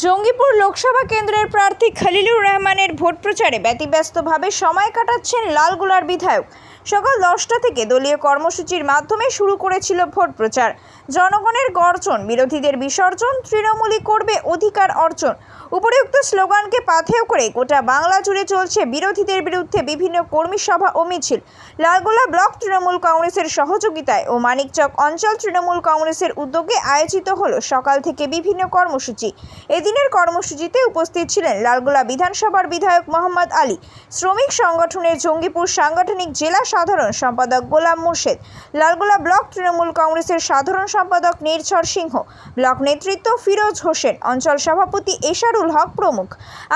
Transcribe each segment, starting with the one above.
জঙ্গিপুর লোকসভা কেন্দ্রের প্রার্থী খলিলুর রহমানের ভোট প্রচারে ব্যতিব্যস্তভাবে সময় কাটাচ্ছেন লালগুলার বিধায়ক। সকাল দশটা থেকে দলীয় কর্মসূচির মাধ্যমে শুরু করেছিল ভোট প্রচার। জনগণের গর্জন, বিরোধীদের বিসর্জন, তৃণমূলই করবে অধিকার অর্জন। উপরিউক্ত স্লোগানকে পাথেয় করে গোটা বাংলা জুড়ে চলছে বিরোধীদের বিরুদ্ধে বিভিন্ন কর্মী সভা ও মিছিল। লালগোলা ব্লক তৃণমূল কংগ্রেসের সহযোগিতায় ও মানিকচক অঞ্চল তৃণমূল কংগ্রেসের উদ্যোগে আয়োজিত হলো সকাল থেকে বিভিন্ন কর্মসূচি। এদিনের কর্মসূচিতে উপস্থিত ছিলেন লালগোলা বিধানসভার বিধায়ক মোহাম্মদ আলী, শ্রমিক সংগঠনের জঙ্গিপুর সাংগঠনিক জেলা সাধারণ সম্পাদক গোলাম মুর্শেদ। লালগোলা ব্লক তৃণমূল কংগ্রেসের সাধারণ সম্পাদক নির্ঝর সিংহ। ব্লক নেতৃত্ব ফিরোজ হোসেন। অঞ্চল সভাপতি এশারুল হক প্রমুখ।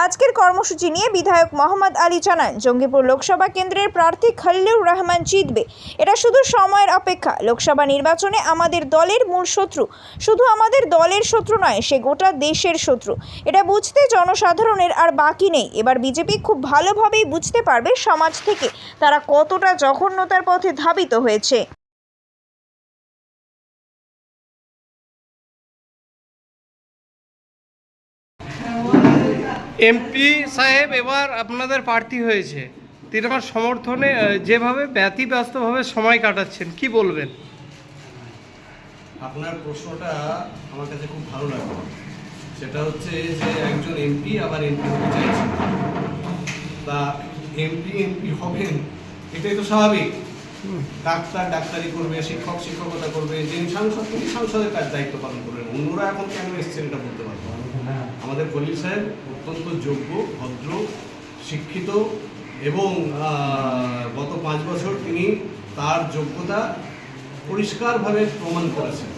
আজকের কর্মসূচি নিয়ে বিধায়ক মোহাম্মদ আলী জানান, জঙ্গিপুর লোকসভা কেন্দ্রের প্রার্থী খলিলুর রহমান জিতবে। এটা শুধু সময়ের অপেক্ষা। লোকসভা নির্বাচনে আমাদের দলের মূল শত্রু। শুধু আমাদের দলের শত্রু নয়, সে গোটা দেশের শত্রু। এটা বুঝতে জনসাধারণের আর বাকি নেই। এবার বিজেপি খুব ভালোভাবেই বুঝতে পারবে সমাজ থেকে তারা কতটা জঘন্যতার পথে ধাবিত হয়েছে। এমপি সাহেব এবার আপনাদের প্রার্থী হয়েছে। তিনি আমার সমর্থনে যেভাবে ব্যতিব্যস্তভাবে সময় কাটাচ্ছেন কি বলবেন? আপনার প্রশ্নটা আমার কাছে খুব ভালো লাগল। সেটা হচ্ছে যে একজন এমপি আবার এমপি হতে চাইছেন। তা এমপি এমপি হবেন এটাই তো স্বাভাবিক। ডাক্তার, ডাক্তারি করবে, শিক্ষক, শিক্ষকতা করবে যিনি সাংসদ তিনি সংসদের কাজ দায়িত্ব পালন করবেন অন্যরা এখন কেন এসছেন এটা বলতে পারব। আমাদের খলিল সাহেব অত্যন্ত যোগ্য, ভদ্র, শিক্ষিত এবং গত পাঁচ বছর তিনি তার যোগ্যতা পরিষ্কারভাবে প্রমাণ করেছেন।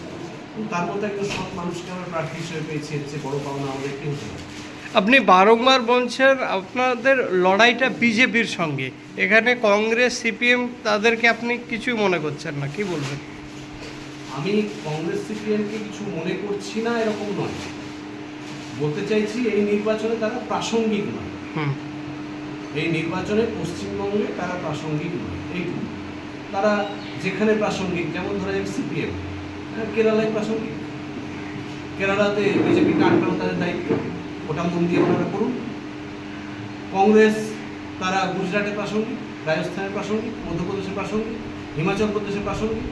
তার মধ্যে একজন সৎ মানুষকে আমরা প্রার্থী হিসেবে পেয়েছি, এর চেয়ে বড় পাওনা আমাদের কি হতে পারে আপনি বারংবার বলছেন আপনাদের লড়াইটা বিজেপির সঙ্গে। এখানে কংগ্রেস সিপিএম তাদেরকে আপনি কিছুই মনে করছেন না কি বলবেন? আমি কংগ্রেস সিপিএমকে কিছু মনে করছি না এরকম নয়। বলতে চাইছি এই নির্বাচনে তারা প্রাসঙ্গিক নয়। হুম। এই নির্বাচনে পশ্চিমবঙ্গে তারা প্রাসঙ্গিক নয়। এইটুকু। তারা যেখানে প্রাসঙ্গিক যেমন ধরা যাক সিপিএম কেরালায় প্রাসঙ্গিক। কেরালাতে বিজেপি আটকানো তাদের দায়িত্ব? ওটা মন দিয়ে ওনারা করুন। কংগ্রেস, তারা গুজরাটের প্রাসঙ্গিক রাজস্থানের প্রাসঙ্গিক মধ্যপ্রদেশের প্রাসঙ্গিক হিমাচল প্রদেশের প্রাসঙ্গিক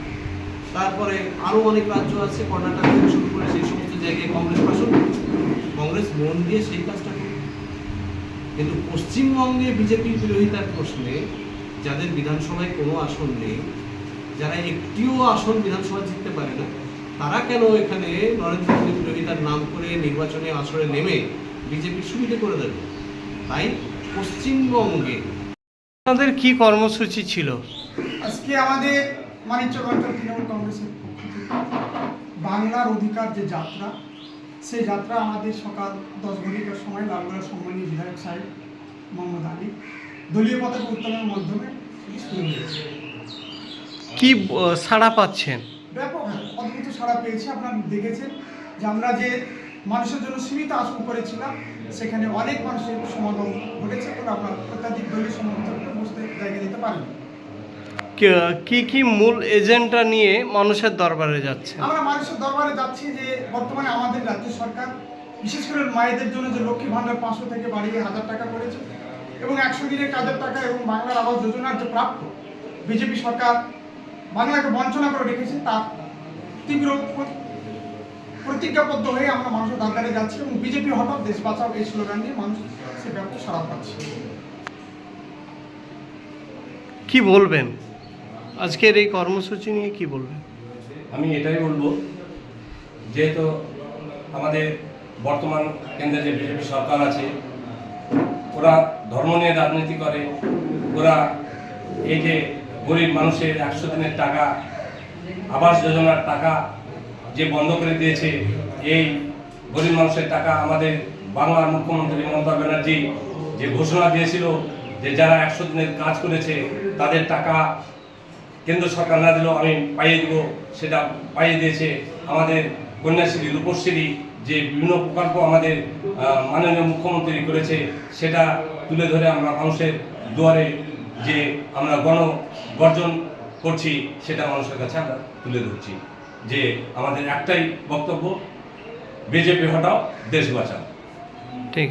তারপরে আরও অনেক রাজ্য আছে, কর্ণাটক থেকে শুরু করে সেই সমস্ত জায়গায় কংগ্রেস প্রাসঙ্গিক কংগ্রেস মন দিয়ে সেই কাজটা করুন কিন্তু পশ্চিমবঙ্গে বিজেপির বিরোধিতার প্রশ্নে যাদের বিধানসভায় কোনো আসন নেই, যারা একটিও আসন বিধানসভা জিততে পারে না, তারা কেন এখানে নরেন্দ্র মোদী বিরোধিতার নাম করে নির্বাচনে আসরে নেমে বিজেপির সুবিধে করে দেবে। তাই পশ্চিমবঙ্গে আপনাদের কি কর্মসূচি ছিল? আজকে আমাদের মানিকচক অঞ্চল তৃণমূল কংগ্রেসের পক্ষ থেকে বাংলার অধিকার যে যাত্রা সেই যাত্রা আমাদের সকাল দশ ঘটিকার সময় লালগোলা সম্মানীয় বিধায়ক সাহেব মোহাম্মদ আলী দলীয় পতাকা উত্তোলনের মাধ্যমে সেটি শুরু হয়েছে। কি সাড়া পাচ্ছেন? ব্যাপক অদ্ভুত সাড়া পেয়েছি। আপনারা দেখেছেন যে আমরা যে মানুষের জন্য সীমিত আসন করেছিলাম সেখানে অনেক মানুষের সমাগম ঘটেছে এবং আমরা অত্যাধিক দলীয় সমর্থককে বসতে জায়গা দিতে পারিনি। কি- কি মূল এজেন্ডা নিয়ে মানুষের দরবারে যাচ্ছে? আমরা মানুষের দরবারে যাচ্ছি যে বর্তমানে আমাদের রাজ্য সরকার বিশেষ করে মায়েদের জন্য যে লক্ষ্মী ভাণ্ডার পাঁচশো থেকে বাড়িয়ে হাজার টাকা করেছে এবং একশো দিনের কাজের টাকা এবং বাংলার আবাস যোজনার যে প্রাপ্য বিজেপি সরকার বাংলাকে বঞ্চনা করে রেখেছে তার তীব্র প্রতিজ্ঞাবদ্ধ হয়ে আমরা মানুষের দরবারে যাচ্ছি এবং বিজেপি হঠাৎ দেশ বাঁচাও এই স্লোগান নিয়ে মানুষ সে ব্যাপক সাড়া পাচ্ছে। কি বলবেন? আজকের এই কর্মসূচি নিয়ে কি বলবেন? আমি এটাই বলব যেহেতু আমাদের বর্তমান কেন্দ্রে যে বিজেপি সরকার আছে ওরা ধর্ম নিয়ে রাজনীতি করে ওরা এই যে গরিব মানুষের একশো দিনের টাকা আবাস যোজনার টাকা যে বন্ধ করে দিয়েছে, এই গরিব মানুষের টাকা আমাদের বাংলার মুখ্যমন্ত্রী মমতা ব্যানার্জি যে ঘোষণা দিয়েছিল যে যারা একশো দিনের কাজ করেছে, তাদের টাকা কেন্দ্র সরকার না দিলেও আমি পাইয়ে দিব, সেটা পাইয়ে দিয়েছে আমাদের কন্যাশ্রী, রূপশ্রী যে বিভিন্ন প্রকল্প আমাদের মাননীয় মুখ্যমন্ত্রী করেছে, সেটা তুলে ধরে আমরা মানুষের দুয়ারে যে আমরা গণ গর্জন করছি, সেটা মানুষের কাছে আমরা তুলে ধরছি। যে আমাদের একটাই বক্তব্য বিজেপি হটাও দেশ বাঁচাও। ঠিক।